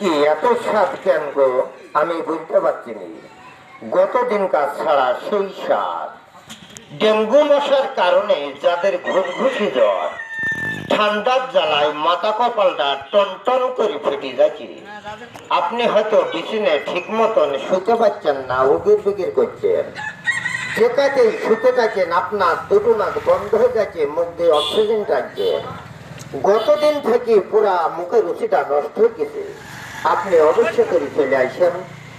কি এত স্বাদ কেন গো আমি বুঝতে পারছি নি গতদিন কাজ ছাড়া সেই স্বাদ ডেঙ্গু মশার কারণে যাদের ঘুষঘুষি জ্বর, ঠান্ডার জ্বালায় মাথা কপালটা টন টন করে ফেটে যাচ্ছে। আপনি হয়তো বিছানে ঠিক মতন শুতে পারছেন না, উগির বিগির করছেন। যে কাজেই শুতে থাকেন, আপনার দুটো নাক বন্ধ হয়ে যাচ্ছে, মুখ দিয়ে অক্সিজেন টানছে গতদিন থেকে পুরা মুখের রুচিটা নষ্ট হয়ে গেছে। আপনি অবশ্য করে চলে আসেন।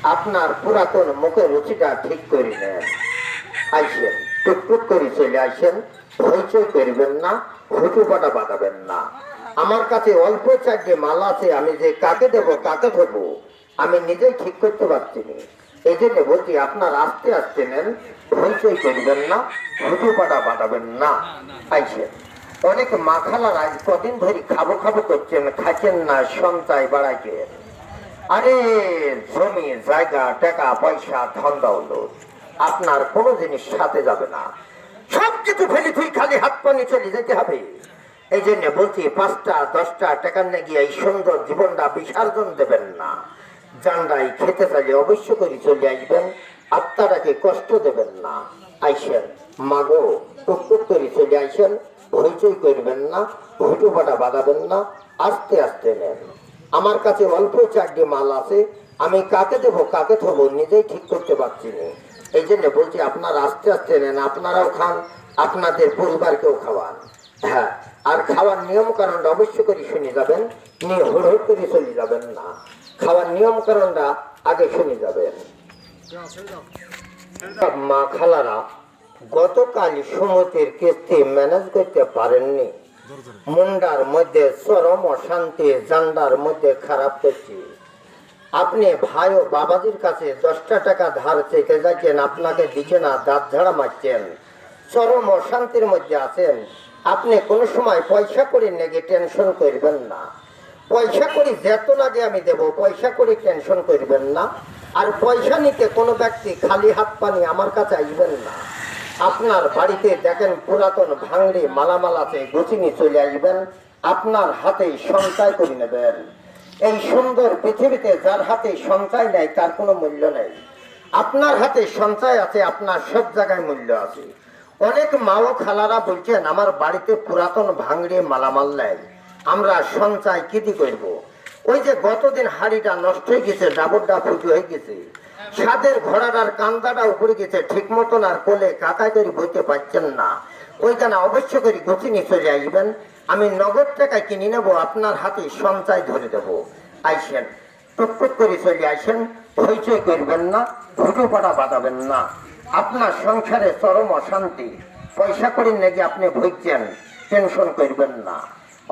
আপনার পুরাতন মুখের রুচিটা ঠিক করে নেন। আইসেন টুকটুক করে চলে আসেন। হইচই করবেন না হুটু পাটা বাঁধাবেন না। আমার কাছে অল্প চারটে মাল আছে, আমি যে কাকে দেব, কাকে দেবো আমি নিজেই ঠিক করতে পারছি না। এই জন্য বলছি, আপনার আস্তে আস্তে নেন হইচই করবেন না হুটু পাটা বাঁধাবেন না। আইসেন অনেক মাখালার আজ কদিন ধরে খাব খাব করছেন, খাচ্ছেন না, সঞ্চয় বাড়াইছেন। আরে জমি, জায়গা, টাকা, পয়সা, ধন দৌলত, আপনার কোনো জিনিস সাথে যাবে না। সব কিছু ফেলে তুই খালি হাত পানি চলে যেতে হবে। এই জন্য বলছি, পাঁচটা, দশটা টাকা নিয়ে গিয়ে এই সুন্দর জীবনটা বিসর্জন দেবেন না। জানডাই খেতে চাইলে অবশ্য করে চলে আসবেন, আত্মাটাকে কষ্ট দেবেন না। আইসেন, মাগো টুকটুক করে চলে আইসেন, হইচই করবেন না হুটু পাটা বাঁধাবেন না, আস্তে আস্তে নেন। আমার কাছে অল্প চারটি মাল আছে, আমি কাকে দেব, কাকে থব নিজেই ঠিক করতে পারছি না। এই জন্য বলছি, আপনারা আস্তে আস্তে নেন, আপনারাও খান, আপনাদের পরিবারকেও খাওয়ান। হ্যাঁ আর খাওয়ার নিয়ম কারণটা অবশ্য করে শুনে যাবেন, নিয়ে হুড় করে চলে যাবেন না। খাওয়ার নিয়ম কারণটা আগে শুনে যাবেন। মা খালারা, গতকাল সমুদ্রের কিস্তি ম্যানেজ করতে পারেননি। মুন্ডার মধ্যে চরম অশান্তি জান্ডার মধ্যে খারাপ করছি। আপনি ভাই ও বাবাজির কাছে দশটা টাকা ধার চেকে যাচ্ছেন আপনাকে দিচ্ছে না দাঁত ঝাড়া মারছেন চরম অশান্তির মধ্যে আছেন। আপনি কোনো সময় পয়সা করে নেগে টেনশন করবেন না। পয়সা করি যেত লাগে আমি দেব, পয়সা করে টেনশন করবেন না। আর পয়সা নিতে কোনো ব্যক্তি খালি হাত পানি আমার কাছে আসবেন না। আপনার বাড়িতে দেখেন পুরাতন ভাঙড়ি মালামাল আছে, গুছিনি চলে আসবেন, আপনার হাতে সঞ্চয় করে নেবেন। এই সুন্দর পৃথিবীতে যার হাতে সঞ্চয় নেই, তার কোনো মূল্য নেই। আপনার হাতে সঞ্চয় আছে, আপনার সব জায়গায় মূল্য আছে। অনেক মাও খালারা বলছেন, আমার বাড়িতে পুরাতন ভাঙড়ি মালামাল নেই, আমরা সঞ্চয় কিতি করব? ওই যে গতদিন হাড়িটা নষ্ট হয়ে গেছে, ডাবরটা ফুটো হয়ে গেছে। সাদের ঘোড়াটার কান্দাটা উপরে গেছে, ঠিক মতন আর কোলে কাকাই করে বইতে পারছেন না। ওইখানে অবশ্য করে গুছিনি চলে আসবেন। আমি নগদ টাকায় কিনে নেব, আপনার হাতে সঞ্চয় ধরে দেব। আইসেন, টুকটুক করে চলে আসেন। হইচই করবেন না ভুটো পাটা বাঁধাবেন না। আপনার সংসারে চরম অশান্তি। পয়সা করে নাকি আপনি ভুগছেন, টেনশন করবেন না।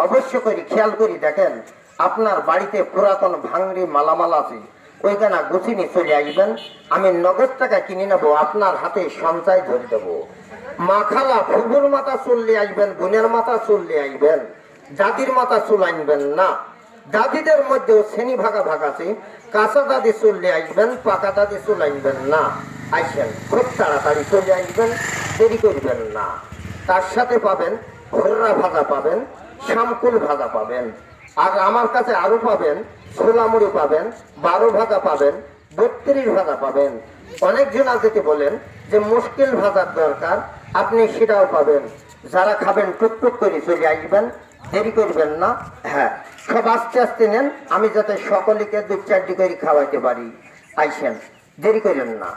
অবশ্য করে খেয়াল করে দেখেন, আপনার বাড়িতে পুরাতন ভাঙড়ি মালামাল আছে। ওইখানে গুছিনি চলে আসবেন, আমি নগদ টাকা কিনে নেব, আপনার হাতে সঞ্চয় ধরে দেবো। মাখালা ফুলবুর মাথা চললে আসবেন বোনের মাথা চললে আসবেন দাদির মাথা চুল আনবেন না। দাদিদের মধ্যেও শ্রেণি ভাগা ভাগ আছে, কাঁচা দাদি চললে আসবেন, পাকা দাদি চুল আনবেন না। আইসেন খুব তাড়াতাড়ি চলে আসবেন, দেরি করবেন না। তার সাথে পাবেন ঘোররা ভাজা পাবেন, শামকুল ভাজা পাবেন। আর আমার কাছে আরও পাবেন ছোলামুড়ি পাবেন, বারো ভাজা পাবেন, বত্রিশ ভাজা পাবেন। অনেকজন যেতে বলেন যে মুশকিল ভাজার দরকার, আপনি সেটাও পাবেন। যারা খাবেন, টুকটুক করে চলে আসবেন, দেরি করবেন না। হ্যাঁ সব আস্তে আস্তে নেন, আমি যাতে সকলকে দু চারটি করে খাওয়াইতে পারি। আইসেন, দেরি করেন না।